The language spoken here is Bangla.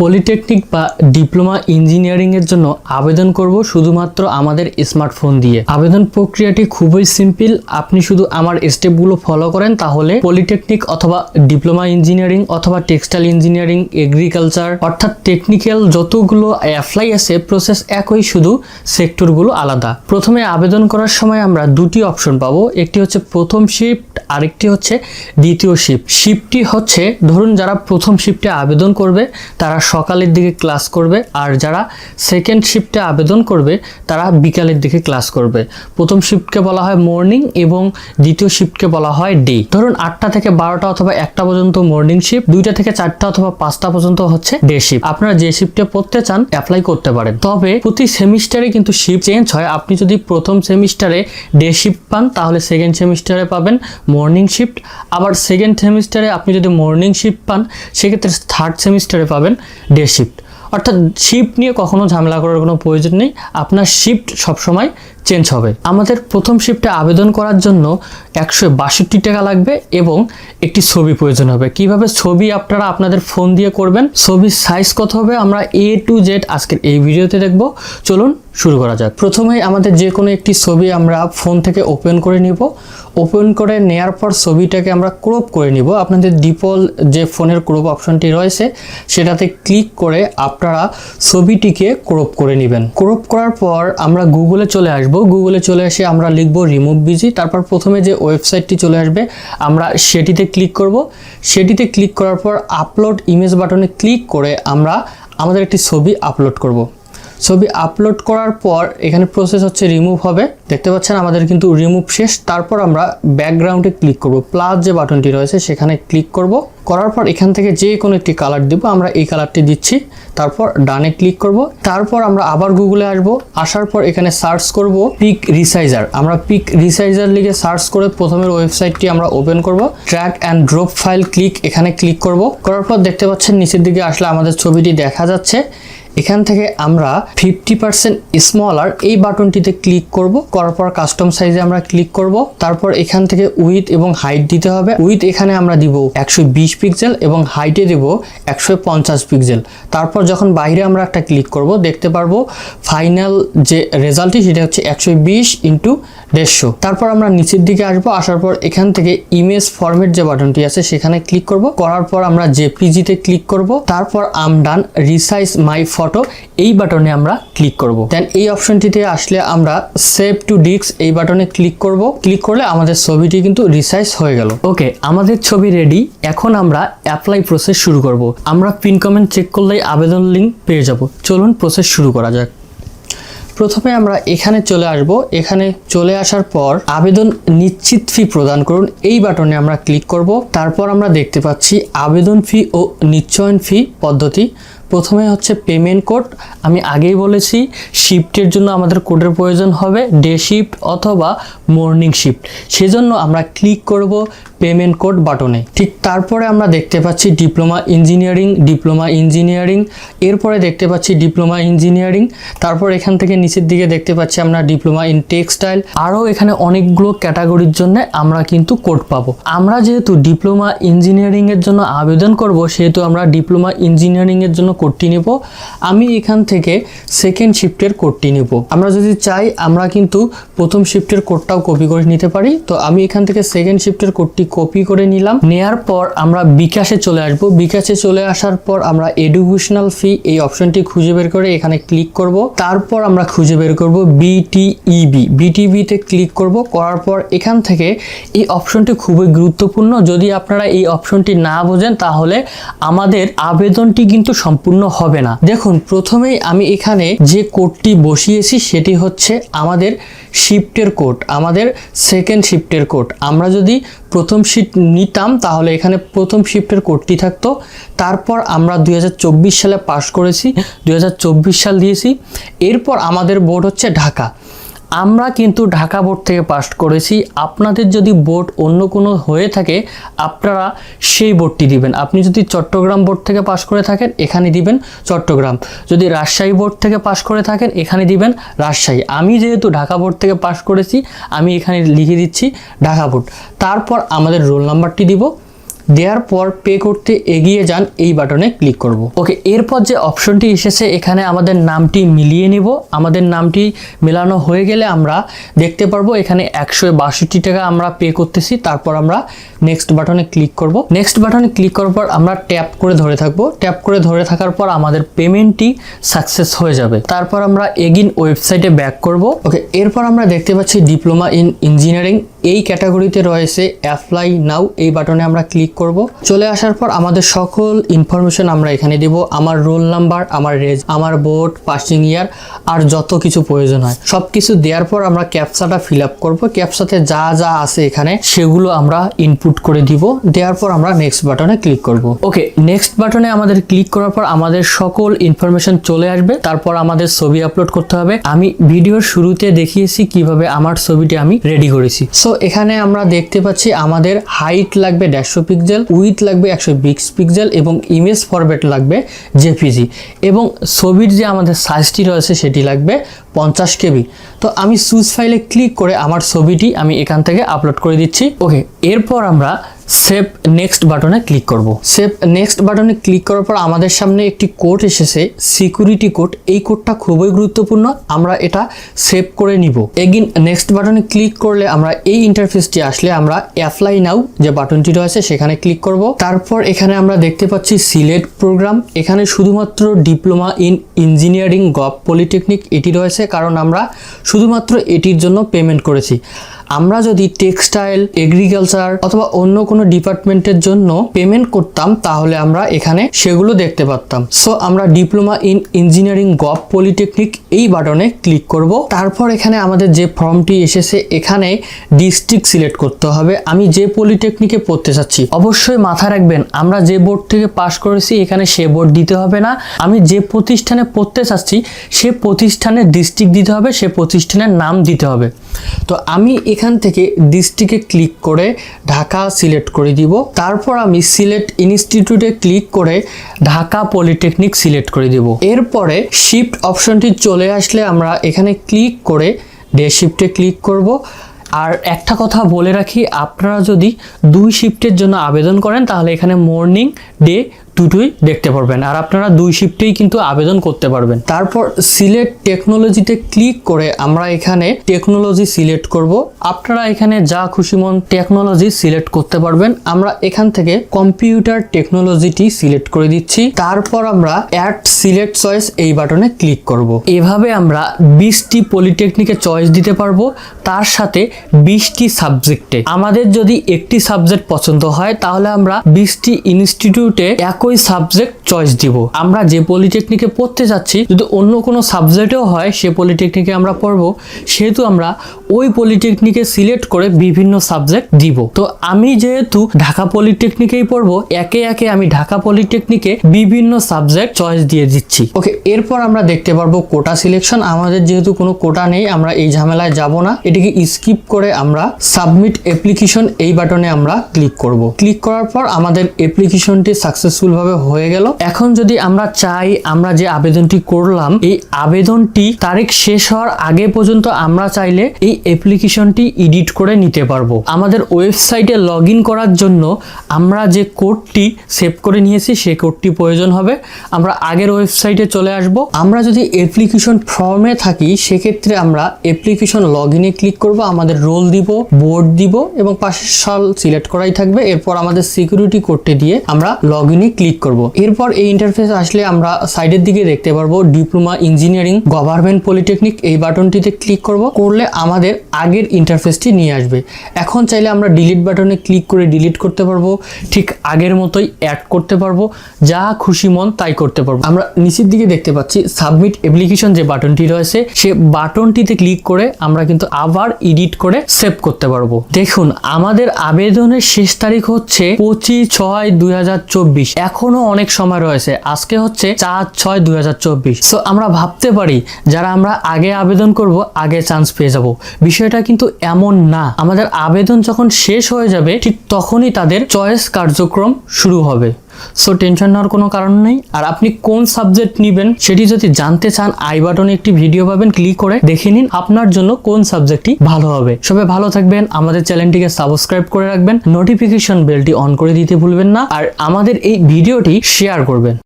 পলিটেকনিক বা ডিপ্লোমা ইঞ্জিনিয়ারিং এর জন্য আবেদন করব শুধুমাত্র আমাদের স্মার্টফোন দিয়ে। আবেদন প্রক্রিয়াটি খুবই সিম্পল, আপনি শুধু আমার স্টেপগুলো ফলো করেন, তাহলে পলিটেকনিক অথবা ডিপ্লোমা ইঞ্জিনিয়ারিং অথবা টেক্সটাইল ইঞ্জিনিয়ারিং, এগ্রিকালচার অর্থাৎ টেকনিক্যাল যতগুলো অ্যাপ্লাই আছে, প্রসেস একই, শুধু সেক্টরগুলো আলাদা। প্রথমে আবেদন করার সময় আমরা দুটি অপশন পাবো। একটি হচ্ছে প্রথম শিফট আরেকটি হচ্ছে দ্বিতীয় শিফট শিফটটি হচ্ছে, ধরুন যারা প্রথম শিফটে আবেদন করবে, তারা সকালের দিকে ক্লাস করবে, আর যারা সেকেন্ড শিফটে আবেদন করবে, তারা বিকালের দিকে ক্লাস করবে। প্রথম শিফটকে বলা হয় মর্নিং এবং দ্বিতীয় শিফটকে বলা হয় ডে ধরুন আটটা থেকে বারোটা অথবা একটা পর্যন্ত মর্নিং শিফট দুইটা থেকে চারটা অথবা পাঁচটা পর্যন্ত হচ্ছে ডে শিফট আপনারা যে শিফটে পড়তে চান অ্যাপ্লাই করতে পারেন। তবে প্রতি সেমিস্টারে কিন্তু শিফট চেঞ্জ হয়। আপনি যদি প্রথম সেমিস্টারে ডে শিফট পান, তাহলে সেকেন্ড সেমিস্টারে পাবেন মর্নিং শিফট আবার সেকেন্ড সেমিস্টারে আপনি যদি মর্নিং শিফট পান, সেক্ষেত্রে থার্ড সেমিস্টারে পাবেন ডে শিফট অর্থাৎ শিফট নিয়ে কখনো ঝামেলা করার কোনো প্রয়োজন নেই। আপনার শিফট সবসময় চেঞ্জ হবে। আমাদের প্রথম শিফটে আবেদন করার জন্য একশো বাষট্টি টাকা লাগবে এবং একটি ছবি প্রয়োজন হবে। কীভাবে ছবি আপনারা আপনাদের ফোন দিয়ে করবেন, ছবির সাইজ কত হবে, আমরা এ টু জেড আজকের এই ভিডিওতে দেখব। চলুন শুরু করা যাক। প্রথমে আমাদের যে কোনো একটি ছবি আমরা ফোন থেকে ওপেন করে নিব। ওপেন করে নেয়ার পর ছবিটাকে আমরা ক্রপ করে নিব। আপনাদের ডিপল যে ফোনের ক্রপ অপশনটি রয়েছে, সেটাতে ক্লিক করে আপনারা ছবিটিকে ক্রপ করে নেবেন। ক্রপ করার পর আমরা গুগলে চলে আসব। গুগলে চলে এসে আমরা লিখব রিমুভ বিজি তারপর প্রথমে যে ওয়েবসাইটটি চলে আসবে, আমরা সেটিতে ক্লিক করব। সেটিতে ক্লিক করার পর আপলোড ইমেজ বাটনে ক্লিক করে আমরা আমাদের একটি ছবি আপলোড করব। ছবি আপলোড করার পর এখানে প্রসেস হচ্ছে রিমুভ হবে। দেখতে পাচ্ছেন আমাদের কিন্তু রিমুভ শেষ। তারপর আমরা ব্যাকগ্রাউন্ডে ক্লিক করব। প্লাস যে বাটনটি রয়েছে সেখানে ক্লিক করব। করার পর এখান থেকে যে কোনো একটি কালার দিব, আমরা এই কালারটি দিচ্ছি। তারপর ডানে ক্লিক করব। তারপর আমরা আবার গুগলে আসব। আসার পর এখানে সার্চ করব পিক রিসাইজার আমরা পিক রিসাইজার লিখে সার্চ করে প্রথমের ওয়েবসাইটটি আমরা ওপেন করব। Track and drop file click এখানে ক্লিক করব। করার পর দেখতে পাচ্ছেন নিচের দিকে আসলে আমাদের ছবিটি দেখা যাচ্ছে। এখান থেকে আমরা ফিফটি পার্সেন্ট স্মলার এই বাটনটিতে ক্লিক করব। করার পর কাস্টম সাইজে আমরা ক্লিক করব। তারপর এখান থেকে উইথ এবং হাইট দিতে হবে। উইথ এখানে আমরা দিব একশো বিশ পিক্সেল এবং হাইটে দেব একশো পঞ্চাশ পিক্সেল তারপর যখন বাইরে আমরা একটা ক্লিক করব, দেখতে পারব ফাইনাল যে রেজাল্টটি সেটা হচ্ছে একশো বিশ ইন্টু দেড়শো। তারপর আমরা নিচের দিকে আসব। আসার পর এখান থেকে ইমেজ ফরম্যাট যে বাটনটি আছে সেখানে ক্লিক করব। করার পর আমরা জেপিজিতে ক্লিক করব। তারপর আম ডান রিসাইজ মাই ফটো এই বাটনে আমরা ক্লিক করব। দেন এই অপশনটিতে আসলে আমরা সেভ টু ডিস্ক এই বাটনে ক্লিক করব। ক্লিক করলে আমাদের ছবিটি কিন্তু রিসাইজ হয়ে গেল। ওকে আমাদের ছবি রেডি এখন আমরা অ্যাপ্লাই প্রসেস শুরু করব। আমরা পিন কমেন্ট চেক করলেই আবেদন লিঙ্ক পেয়ে যাব। চলুন প্রসেস শুরু করা যাক। প্রথমে আমরা এখানে চলে আসব। এখানে চলে আসার পর আবেদন নিশ্চিত ফি প্রদান করুন। এই বাটনে আমরা ক্লিক করব। তারপর আমরা দেখতে পাচ্ছি আবেদন ফি ও নিশ্চয়ন ফি পদ্ধতি। প্রথমে হচ্ছে পেমেন্ট কোড আমি আগেই বলেছি শিফটের জন্য আমাদের কোডের প্রয়োজন হবে ডে শিফট অথবা মর্নিং শিফট সেজন্য আমরা ক্লিক করব পেমেন্ট কোড বাটনে ঠিক তারপরে আমরা দেখতে পাচ্ছি ডিপ্লোমা ইঞ্জিনিয়ারিং ডিপ্লোমা ইঞ্জিনিয়ারিং এরপরে দেখতে পাচ্ছি ডিপ্লোমা ইঞ্জিনিয়ারিং তারপর এখান থেকে নিচের দিকে দেখতে পাচ্ছি আমরা ডিপ্লোমা ইন টেক্সটাইল আরও এখানে অনেকগুলো ক্যাটাগরির জন্য আমরা কিন্তু কোড পাবো। আমরা যেহেতু ডিপ্লোমা ইঞ্জিনিয়ারিং এর জন্য আবেদন করব, সেহেতু আমরা ডিপ্লোমা ইঞ্জিনিয়ারিং এর জন্য কোডটি নেব। আমি এখান থেকে সেকেন্ড শিফটের কোডটি নেব। আমরা যদি চাই, আমরা কিন্তু প্রথম শিফটের কোডটাও কপি করে নিতে পারি। তো আমি এখান থেকে সেকেন্ড শিফটের কোডটি কপি করে নিলাম। নেয়ার পর আমরা বিকাশে চলে আসব। বিকাশে চলে আসার পর আমরা এডুকেশনাল ফি এই অপশনটি খুঁজে বের করে এখানে ক্লিক করব। তারপর আমরা খুঁজে বের করব বিটিইবি বিটিবিতে ক্লিক করব। করার পর এখান থেকে এই অপশনটি খুবই গুরুত্বপূর্ণ। যদি আপনারা এই অপশনটি না বোঝেন, তাহলে আমাদের আবেদনটি কিন্তু সম্পূর্ণ হবে না। দেখুন, প্রথমেই আমি এখানে যে কোডটি বসিয়েছি সেটি হচ্ছে আমাদের শিফটের কোড, আমাদের সেকেন্ড শিফটের কোড। আমরা যদি প্রথম শিফট নিতাম, তাহলে এখানে প্রথম শিফটের কোডটি থাকতো। তারপর আমরা দু হাজার চব্বিশ সালে পাশ করেছি, দুই হাজার চব্বিশ সাল দিয়েছি। এরপর আমাদের বোর্ড হচ্ছে ঢাকা। আমরা কিন্তু ঢাকা বোর্ড থেকে পাস করেছি। আপনাদের যদি বোর্ড অন্য কোনো হয়ে থাকে, আপনারা সেই বোর্ডটি দিবেন। আপনি যদি চট্টগ্রাম বোর্ড থেকে পাস করে থাকেন, এখানে দিবেন চট্টগ্রাম। যদি রাজশাহী বোর্ড থেকে পাস করে থাকেন, এখানে দিবেন রাজশাহী। আমি যেহেতু ঢাকা বোর্ড থেকে পাস করেছি, আমি এখানে লিখে দিচ্ছি ঢাকা বোর্ড। তারপর আমাদের রোল নাম্বারটি দিব। দেওয়ার পর পে করতে এগিয়ে যান এই বাটনে ক্লিক করব। ওকে এরপর যে অপশনটি এসেছে, এখানে আমাদের নামটি মিলিয়ে নিব। আমাদের নামটি মেলানো হয়ে গেলে আমরা দেখতে পারব এখানে একশো বাষট্টি টাকা আমরা পে করতেছি। তারপর আমরা নেক্সট বাটনে ক্লিক করব। নেক্সট বাটনে ক্লিক করার পর আমরা ট্যাপ করে ধরে থাকব। ট্যাপ করে ধরে থাকার পর আমাদের পেমেন্টটি সাকসেস হয়ে যাবে। তারপর আমরা এগিন ওয়েবসাইটে ব্যাক করব। ওকে এরপর আমরা দেখতে পাচ্ছি ডিপ্লোমা ইন ইঞ্জিনিয়ারিং এই ক্যাটাগরিতে রয়েছে অ্যাপ্লাই নাও এই বাটনে আমরা ক্লিক করব। চলে আসার পর আমাদের সকল ইনফরমেশন আমরা এখানে দেব। আমার রোল নাম্বার আমার রেজ আমার বোর্ড পাসিং ইয়ার আর যত কিছু প্রয়োজন হয়। সব কিছু দেওয়ার পর আমরা ক্যাপসাটা ফিল আপ করব। ক্যাপসাতে যা যা আছে এখানে, সেগুলো আমরা ইনপুট করে দিব। দেওয়ার পর আমরা নেক্সট বাটনে ক্লিক করব। ওকে নেক্সট বাটনে আমাদের ক্লিক করার পর আমাদের সকল ইনফরমেশন চলে আসবে। তারপর আমাদের ছবি আপলোড করতে হবে। আমি ভিডিওর শুরুতে দেখিয়েছি কীভাবে আমার ছবিটি আমি রেডি করেছি। সো এখানে আমরা দেখতে পাচ্ছি আমাদের হাইট লাগবে দেড়শো পিক্সেল উইথ লাগবে একশো বিক্স পিক্সেল এবং ইমেজ ফরম্যাট লাগবে জেপিজি এবং ছবির যে আমাদের সাইজটি রয়েছে সেটি লাগবে পঞ্চাশ কেবি তো আমি সুইচ ফাইলে ক্লিক করে আমার ছবিটি আমি এখান থেকে আপলোড করে দিচ্ছি। ওকে এরপর আমরা সেভ নেক্সট বাটনে ক্লিক করব। সেভ নেক্সট বাটনে ক্লিক করার পর আমাদের সামনে একটি কোড এসেছে সিকিউরিটি কোড এই কোডটা খুবই গুরুত্বপূর্ণ। আমরা এটা সেভ করে নিব। এগিন নেক্সট বাটনে ক্লিক করলে আমরা এই ইন্টারফেসটি আসলে আমরা অ্যাপ্লাই নাও যে বাটনটি রয়েছে সেখানে ক্লিক করব। তারপর এখানে আমরা দেখতে পাচ্ছি সিলেট প্রোগ্রাম এখানে শুধুমাত্র diploma in engineering gov polytechnic এটি রয়েছে। কারণ আমরা শুধুমাত্র এটির জন্য পেমেন্ট করেছি। আমরা যদি টেক্সটাইল এগ্রিকালচার অথবা অন্য কোনো ডিপার্টমেন্টের জন্য পেমেন্ট করতাম, তাহলে আমরা এখানে সেগুলো দেখতে পারতাম। সো আমরা diploma in engineering gov polytechnic এই বাটনে ক্লিক করব। তারপর এখানে আমাদের যে ফর্মটি এসেছে, এখানে ডিস্ট্রিক্ট সিলেক্ট করতে হবে। আমি যে পলিটেকনিকে পড়তে চাচ্ছি, অবশ্যই মাথায় রাখবেন, আমরা যে বোর্ড থেকে পাশ করেছি, এখানে সে বোর্ড দিতে হবে না। আমি যে প্রতিষ্ঠানে পড়তে চাচ্ছি, সে প্রতিষ্ঠানের ডিস্ট্রিক্ট দিতে হবে, সে প্রতিষ্ঠানের নাম দিতে হবে। তো আমি এখান থেকে ডিস্ট্রিক্টে ক্লিক করে ঢাকা সিলেক্ট করে দিব। তারপর আমি সিলেক্ট ইনস্টিটিউটে ক্লিক করে ঢাকা পলিটেকনিক সিলেক্ট করে দিব। এরপরে শিফট অপশনটি চলে আসলে আমরা এখানে ক্লিক করে ডে শিফটে ক্লিক করব। আর একটা কথা বলে রাখি, আপনারা যদি দুই শিফটের জন্য আবেদন করেন তাহলে এখানে মর্নিং ডে দুটোই দেখতে পারবেন। আর আপনারা দুই শিফটেই কিন্তু আবেদন করতে পারবেন। তারপর সিলেক্ট টেকনোলজিতে ক্লিক করে আমরা এখানে টেকনোলজি সিলেক্ট করব। আপনারা এখানে যা খুশি মন টেকনোলজি সিলেক্ট করতে পারবেন। আমরা এখান থেকে কম্পিউটার টেকনোলজিটি সিলেক্ট করে দিচ্ছি। তারপর আমরা অ্যাড সিলেক্ট চয়েস এই বাটনে ক্লিক করব। এভাবে আমরা বিশটি পলিটেকনিকে চয়েস দিতে পারব। তার সাথে বিশটি সাবজেক্টে আমাদের যদি একটি সাবজেক্ট পছন্দ হয়, তাহলে আমরা বিশটি ইনস্টিটিউটে একই সাবজেক্ট চয়েস দিব। আমরা যে পলিটেকনিকে পড়তে যাচ্ছি, যদি অন্য কোনো সাবজেক্টেও হয়, সে পলিটেকনিকে আমরা পড়ব, সেহেতু আমরা ওই পলিটেকনিকে সিলেক্ট করে বিভিন্ন সাবজেক্ট দিব। তো আমি যেহেতু ঢাকা পলিটেকনিকেই পড়ব, একে একে আমি ঢাকা পলিটেকনিকে বিভিন্ন সাবজেক্ট চয়েস দিয়ে দিচ্ছি। ওকে এরপর আমরা দেখতে পারব কোটা সিলেকশন আমাদের যেহেতু কোনো কোটা নেই, আমরা এই ঝামেলায় যাব না। এটিকে স্কিপ করে আমরা সাবমিট অ্যাপ্লিকেশন এই বাটনে আমরা ক্লিক করব। ক্লিক করার পর আমাদের অ্যাপ্লিকেশনটি সাকসেসফুল ভাবে হয়ে গেল। এখন যদি আমরা চাই আমরা যে আবেদনটি করলাম, এই আবেদনটি তারিখ শেষ হওয়ার আগে পর্যন্ত আমরা চাইলে এই অ্যাপ্লিকেশনটি এডিট করে নিতে পারব। আমাদের ওয়েবসাইটে লগ করার জন্য আমরা যে কোডটি সেভ করে নিয়েছি, সেই কোডটি প্রয়োজন হবে। আমরা আগের ওয়েবসাইটে চলে আসব। আমরা যদি অ্যাপ্লিকেশন ফর্মে থাকি, সেক্ষেত্রে আমরা অ্যাপ্লিকেশন লগ ইনে ক্লিক করব, আমাদের রোল দিব বোর্ড দিব এবং পাশের সাল সিলেক্ট করাই থাকবে। এরপর আমাদের সিকিউরিটি কোডটি দিয়ে আমরা লগ ইনে ক্লিক করব। এরপর এই ইন্টারফেস আসলে আমরা সাইডের দিকে দেখতে পারব ডিপ্লোমা ইঞ্জিনিয়ারিং গভর্নমেন্ট পলিটেকনিক এই বাটনটিতে ক্লিক করব। করলে আমাদের আগের ইন্টারফেসটি নিয়ে আসবে। এখন চাইলে আমরা ডিলিট বাটনে ক্লিক করে ডিলিট করতে পারব, ঠিক আগের মতোই অ্যাড করতে পারব, যা খুশি মন তাই করতে পারব। আমরা নিচের দিকে দেখতে পাচ্ছি সাবমিট অ্যাপ্লিকেশন যে বাটনটি রয়েছে, সে বাটনটিতে ক্লিক করে আমরা কিন্তু আবার এডিট করে সেভ করতে পারব। দেখুন, আমাদের আবেদনের শেষ তারিখ হচ্ছে পঁচিশ ছয় দুই এখনও অনেক সময় রয়েছে। আজকে হচ্ছে চার ছয় দুই সো আমরা ভাবতে পারি, যারা আমরা আগে আবেদন করব, আগে চান্স পেয়ে যাব। বিষয়টা কিন্তু এমন না। আমাদের আবেদন যখন শেষ হয়ে যাবে, ঠিক তখনই তাদের চয়েস কার্যক্রম শুরু হবে। সো টেনশন নেওয়ার কোনো কারণ নেই। আর আপনি কোন সাবজেক্ট নেবেন সেটি যদি জানতে চান, আই বাটনে একটি ভিডিও পাবেন ক্লিক করে দেখে নিন আপনার জন্য কোন সাবজেক্টটি ভালো হবে। সবাই ভালো থাকবেন, আমাদের চ্যানেলটিকে সাবস্ক্রাইব করে রাখবেন নোটিফিকেশন বেলটি অন করে দিতে ভুলবেন না, আর আমাদের এই ভিডিওটি শেয়ার করবেন।